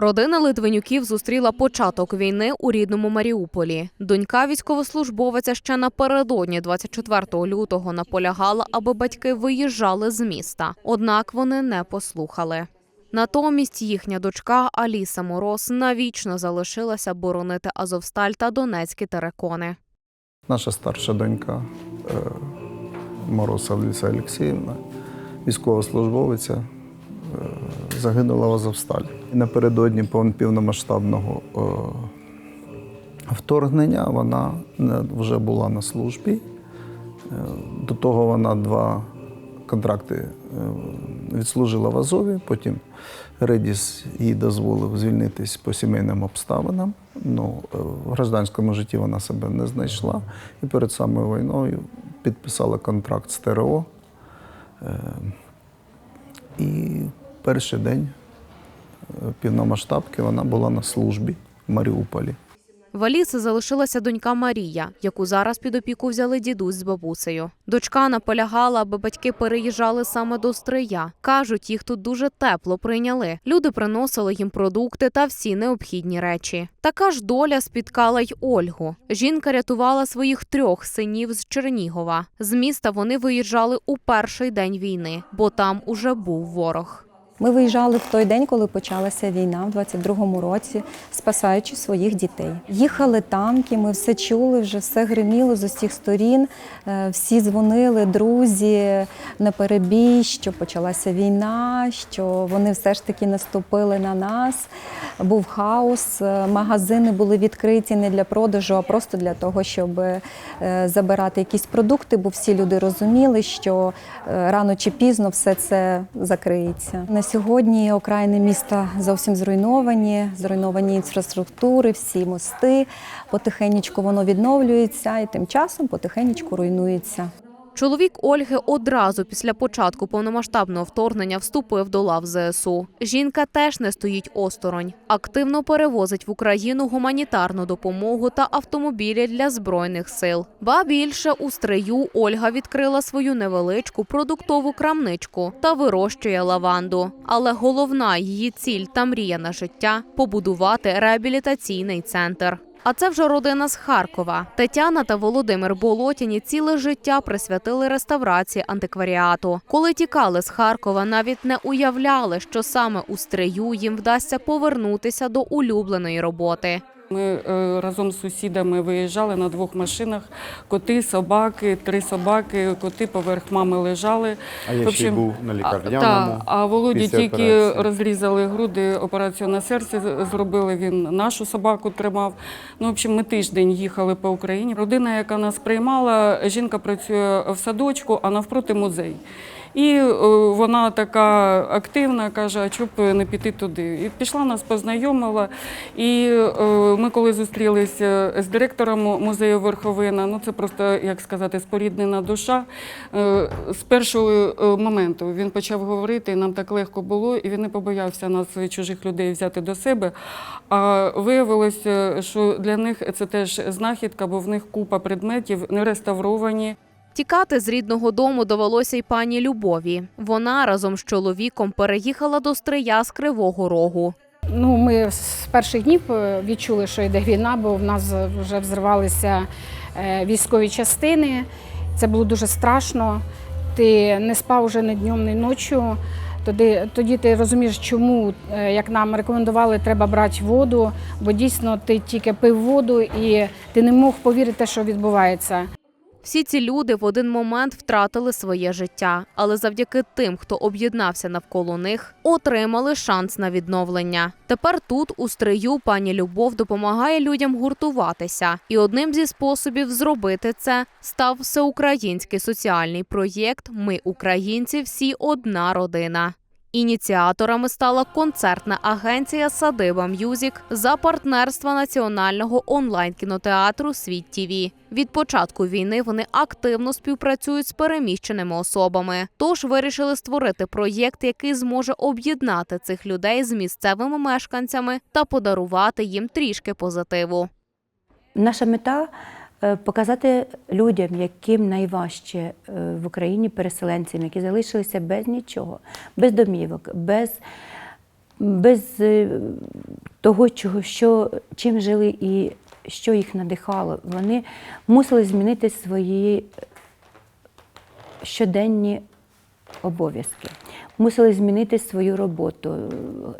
Родина Литвинюків зустріла початок війни у рідному Маріуполі. Донька військовослужбовиця ще напередодні 24 лютого наполягала, аби батьки виїжджали з міста. Однак вони не послухали. Натомість їхня дочка Аліса Мороз навічно залишилася боронити Азовсталь та Донецькі терекони. Наша старша донька е, Мороз Аліса Олексіївна, військовослужбовиця, загинула в Азовсталі. Напередодні повномасштабного е, вторгнення вона вже була на службі. Е, До того вона два контракти е, відслужила в Азові, потім Редіс їй дозволив звільнитись по сімейним обставинам. Ну, в гражданському житті вона себе не знайшла. І перед самою війною підписала контракт з ТРО. І перший день е, повномасштабки вона була на службі в Маріуполі. В Аліси залишилася донька Марія, яку зараз під опіку взяли дідусь з бабусею. Дочка наполягала, аби батьки переїжджали саме до Стрия. Кажуть, їх тут дуже тепло прийняли. Люди приносили їм продукти та всі необхідні речі. Така ж доля спіткала й Ольгу. Жінка рятувала своїх трьох синів з Чернігова. З міста вони виїжджали у перший день війни, бо там уже був ворог. Ми виїжджали в той день, коли почалася війна, в 22-му році, спасаючи своїх дітей. Їхали танки, ми все чули, вже все гриміло з усіх сторін. Е, Всі дзвонили, друзі на перебій, що почалася війна, що вони все ж таки наступили на нас. Був хаос, е, магазини були відкриті не для продажу, а просто для того, щоб е, забирати якісь продукти, бо всі люди розуміли, що рано чи пізно все це закриється. Сьогодні окраїни міста зовсім зруйновані, зруйновані інфраструктури, всі мости. Потихенечку воно відновлюється і тим часом потихенечку руйнується. Чоловік Ольги одразу після початку повномасштабного вторгнення вступив до лав ЗСУ. Жінка теж не стоїть осторонь. Активно перевозить в Україну гуманітарну допомогу та автомобілі для збройних сил. Ба більше у стрию Ольга відкрила свою невеличку продуктову крамничку та вирощує лаванду. Але головна її ціль та мрія на життя побудувати реабілітаційний центр. А це вже родина з Харкова. Тетяна та Володимир Болотіні ціле життя присвятили реставрації антикваріату. Коли тікали з Харкова, навіть не уявляли, що саме у стрию їм вдасться повернутися до улюбленої роботи. Ми е, разом з сусідами виїжджали на двох машинах. Коти, собаки, три собаки, коти поверх мами лежали. А я ще й був на А, лікарняному. та, а Володі тільки операції. розрізали груди, операцію на серце зробили. Він нашу собаку тримав. Ну, в общем, ми тиждень їхали по Україні. Родина, яка нас приймала, жінка працює в садочку, а навпроти музей. І е, вона така активна, каже, а чого б не піти туди. І пішла нас, познайомила. І е, ми коли зустрілися з директором музею Верховина, ну це просто, як сказати, споріднена душа. Е, З першого е, моменту він почав говорити, і нам так легко було, і він не побоявся нас, чужих людей, взяти до себе. А виявилося, що для них це теж знахідка, бо в них купа предметів не реставровані. Тікати з рідного дому довелося й пані Любові. Вона разом з чоловіком переїхала до стрия з Кривого Рогу. Ну, ми з перших днів е, відчули, що йде війна, бо в нас вже взривалися е, військові частини. Це було дуже страшно. Ти не спав вже ні днем, ні ночі. Тоді, тоді ти розумієш, чому, е, як нам рекомендували, треба брати воду, бо дійсно ти тільки пив воду і ти не мог повірити, що відбувається. Всі ці люди в один момент втратили своє життя, але завдяки тим, хто об'єднався навколо них, отримали шанс на відновлення. Тепер тут, у стрию, пані Любов допомагає людям гуртуватися, і одним зі способів зробити це став всеукраїнський соціальний проєкт Ми українці, всі одна родина. Ініціаторами стала концертна агенція Садиба М'юзік за партнерства національного онлайн-кінотеатру Світ ТІВІ. Від початку війни вони активно співпрацюють з переміщеними особами. Тож вирішили створити проєкт, який зможе об'єднати цих людей з місцевими мешканцями та подарувати їм трішки позитиву. Наша мета показати людям, яким найважче е, в Україні переселенцям, які залишилися без нічого, без домівок, без, без е, того, чого, що, чим жили і що їх надихало. Вони мусили змінити свої щоденні обов'язки, мусили змінити свою роботу,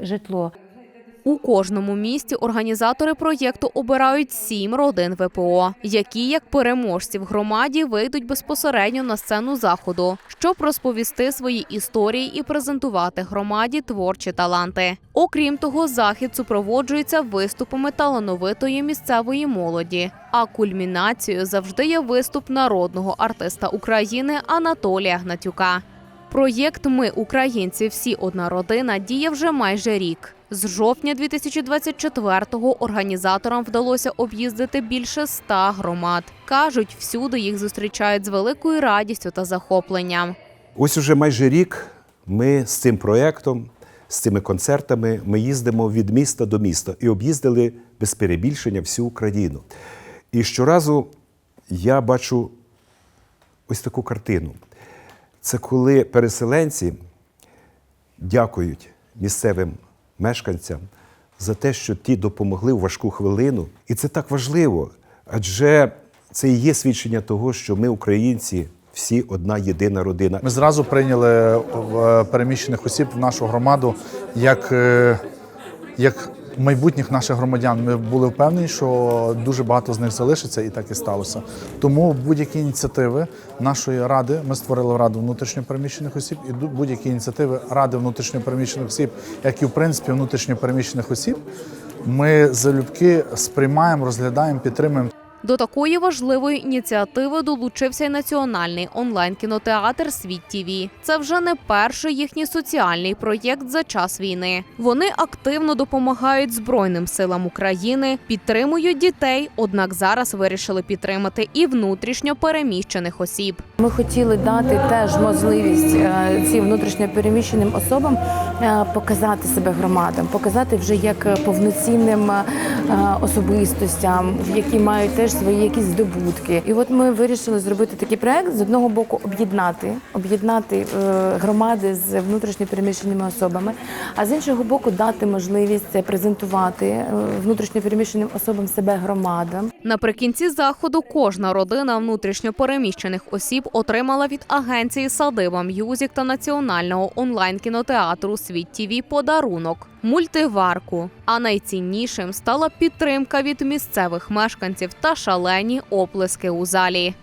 житло. У кожному місті організатори проєкту обирають сім родин ВПО, які, як переможці в громаді, вийдуть безпосередньо на сцену заходу, щоб розповісти свої історії і презентувати громаді творчі таланти. Окрім того, захід супроводжується виступами талановитої місцевої молоді. А кульмінацією завжди є виступ народного артиста України Анатолія Гнатюка. Проєкт Ми українці всі одна родина діє вже майже рік. З жовтня 2024-го організаторам вдалося об'їздити більше ста громад. кажуть, всюди їх зустрічають з великою радістю та захопленням. Ось уже майже рік ми з цим проєктом, з цими концертами, ми їздимо від міста до міста і об'їздили без перебільшення всю Україну. І щоразу я бачу ось таку картину. Це коли переселенці дякують місцевим мешканцям за те, що ті допомогли в важку хвилину. І це так важливо, адже це і є свідчення того, що ми, українці, всі одна єдина родина. Ми зразу прийняли в- переміщених осіб в нашу громаду як, е, як майбутніх наших громадян. Ми були впевнені, що дуже багато з них залишиться, і так і сталося. Тому будь-які ініціативи нашої ради, ми створили раду внутрішньопереміщених осіб, і будь-які ініціативи ради внутрішньопереміщених осіб, як і в принципі внутрішньопереміщених осіб, ми залюбки сприймаємо, розглядаємо, підтримуємо. До такої важливої ініціативи долучився й національний онлайн-кінотеатр Світ ТІВІ. Це вже не перший їхній соціальний проєкт за час війни. Вони активно допомагають Збройним силам України, підтримують дітей, однак зараз вирішили підтримати і внутрішньо переміщених осіб. Ми хотіли дати теж можливість е, цим внутрішньопереміщеним особам е, показати себе громадам, показати вже як е, повноцінним е, особистостям, які мають теж свої якісь здобутки. І от ми вирішили зробити такий проект з одного боку об'єднати, об'єднати е, громади з внутрішньопереміщеними особами, а з іншого боку дати можливість презентувати е, внутрішньопереміщеним особам себе громадам. Наприкінці заходу кожна родина внутрішньо переміщених осіб отримала від агенції Садиба М'юзік та національного онлайн кінотеатру Світ ТІВІ подарунок мультиварку. А найціннішим стала підтримка від місцевих мешканців та шалені оплески у залі.